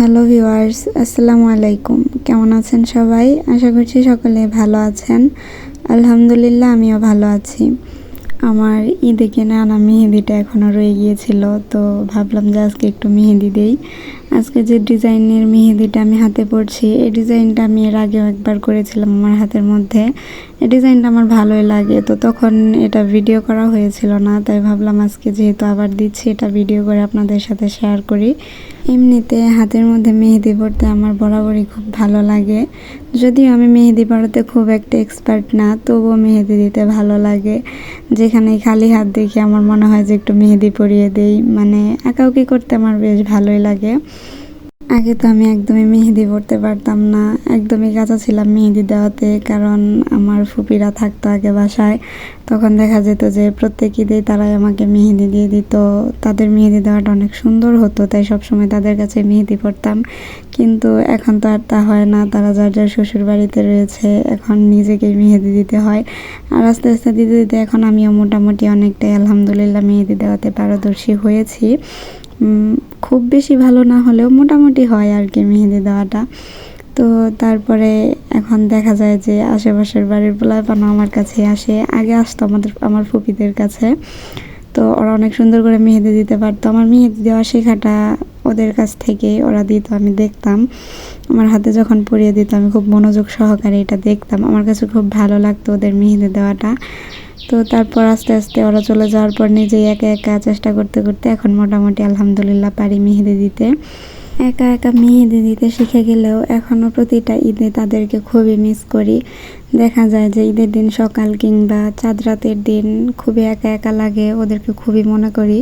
Hello viewers আসসালামু আলাইকুম। কেমন আছেন সবাই? আশা করছি সকলে ভালো আছেন। আলহামদুলিল্লাহ, আমিও ভালো আছি। আমার ঈদে কেনা আনা মেহেদিটা এখনও রয়ে গিয়েছিল, তো ভাবলাম যে আজকে একটু মেহেদি দেই। আজকে যে ডিজাইনের মেহেদিটা আমি হাতে পড়ছি, এই ডিজাইনটা আমি এর আগেও একবার করেছিলাম আমার হাতের মধ্যে। ডিজাইনটা আমার ভালোই লাগে। তো তখন এটা ভিডিও করা হয়েছিল না, তাই ভাবলাম আজকে যেহেতু আবার দিচ্ছি এটা ভিডিও করে আপনাদের সাথে শেয়ার করি। এমনিতে হাতের মধ্যে মেহেদি পড়তে আমার বরাবরই খুব ভালো লাগে। যদিও আমি মেহেদি পড়াতে খুব একটা এক্সপার্ট না, তবুও মেহেদি দিতে ভালো লাগে। যেখানে খালি হাত দেখে আমার মনে হয় যে একটু মেহেদি পরিয়ে দেই মানে আঁকাউকি করতে আমার বেশ ভালোই লাগে। আগে তো আমি একদমই মেহেদি পড়তে পারতাম না। একদমই কাঁচা ছিলাম মেহেদি দেওয়াতে, কারণ আমার ফুপিরা থাকতো আগে বাসায়। তখন দেখা যেত যে প্রত্যেক ঈদেই তারাই আমাকে মেহেদি দিয়ে দিত। তাদের মেহেদি দেওয়াটা অনেক সুন্দর হতো, তাই সবসময় তাদের কাছে মেহেদি পড়তাম কিন্তু এখন তো আর তা হয় না, তারা যার যার শ্বশুর বাড়িতে রয়েছে, এখন নিজেকেই মেহেদি দিতে হয়। আর আস্তে আস্তে দিতে দিতে এখন আমিও মোটামুটি অনেকটাই আলহামদুলিল্লাহ মেহেদি দেওয়াতে পারদর্শী হয়েছি। খুব বেশি ভালো না হলেও মোটামুটি হয় আর কি মেহেদি দেওয়াটা। তো তারপরে এখন দেখা যায় যে আশেপাশের বাড়ির পোলাপানো আমার কাছে আসে। আগে আসতো আমাদের, আমার ফুপিদের কাছে। তো ওরা অনেক সুন্দর করে মেহেদি দিতে পারতো। আমার মেহেদি দেওয়া শেখাটা ওদের কাছ থেকে ওরা দিত, আমি দেখতাম। আমার হাতে যখন পরিয়ে দিত, আমি খুব মনোযোগ সহকারে এটা দেখতাম। আমার কাছে খুব ভালো লাগতো ওদের মেহেদি দেওয়াটা। তো তারপর আস্তে আস্তে ওরা চলে যাওয়ার পর নিজেই একা একা চেষ্টা করতে করতে এখন মোটামুটি আলহামদুলিল্লাহ পারি মেহেদি দিতে। একা একা মেহেদি দিতে শিখে গেলেও এখনও প্রতিটা ঈদে তাদেরকে খুবই মিস করি। দেখা যায় যে ঈদের দিন সকাল কিংবা চাঁদ রাতের দিন খুবই একা একা লাগে, ওদেরকে খুবই মনে করি।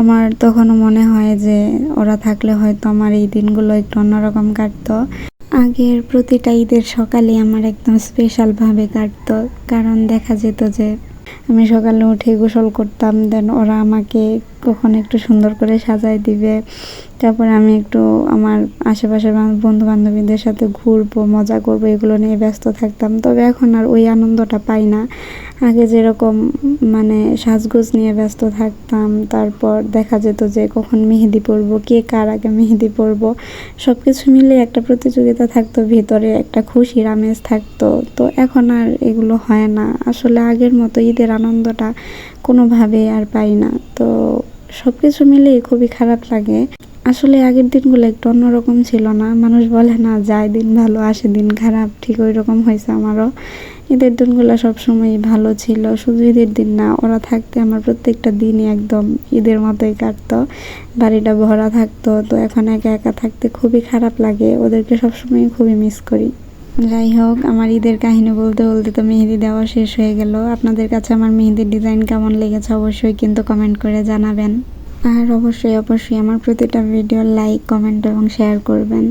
আমার তখনও মনে হয় যে ওরা থাকলে হয়তো আমার এই দিনগুলো একটু অন্যরকম কাটতো। আগের প্রতিটা ঈদের সকালে আমার একদম স্পেশালভাবে কাটতো, কারণ দেখা যেত যে আমি সকালে উঠে গোসল করতাম দেন ওরা আমাকে কখন একটু সুন্দর করে সাজাই দিবে। তারপরে আমি একটু আমার আশেপাশের বন্ধু বান্ধবীদের সাথে ঘুরবো, মজা করব, এগুলো নিয়ে ব্যস্ত থাকতাম। তবে এখন আর ওই আনন্দটা পাই না। আগে যেরকম মানে সাজগোজ নিয়ে ব্যস্ত থাকতাম, তারপর দেখা যেত যে কখন মেহেদি পরবো, কে কার আগে মেহেদি পরবো সব কিছু মিলে একটা প্রতিযোগিতা থাকতো, ভিতরে একটা খুশির আমেজ থাকতো। তো এখন আর এগুলো হয় না। আসলে আগের মতো ঈদের আনন্দটা কোনোভাবেই আর পাই না। সব কিছু মিলেই খুবই খারাপ লাগে। আসলে আগের দিনগুলো একটু অন্যরকম ছিল না। মানুষ বলে না, যায় দিন ভালো, আসে দিন খারাপ। ঠিক ওই রকম হয়েছে আমারও। ঈদের দিনগুলো সবসময় ভালো ছিল। শুধু ঈদের দিন না, ওরা থাকতে আমার প্রত্যেকটা দিনই একদম ঈদের মতোই কাটতো। বাড়িটা ভরা থাকতো। তো এখন একা একা থাকতে খুবই খারাপ লাগে। ওদেরকে সবসময় খুবই মিস করি। যাই হোক, আমার ঈদের কাহিনী বলতে বলতে তো মেহেদি দেওয়া শেষ হয়ে গেল। আপনাদের কাছে আমার মেহেদির ডিজাইন কেমন লেগেছে অবশ্যই কিন্তু কমেন্ট করে জানাবেন। আর অবশ্যই অবশ্যই আমার প্রতিটা ভিডিও লাইক কমেন্ট এবং শেয়ার করবেন।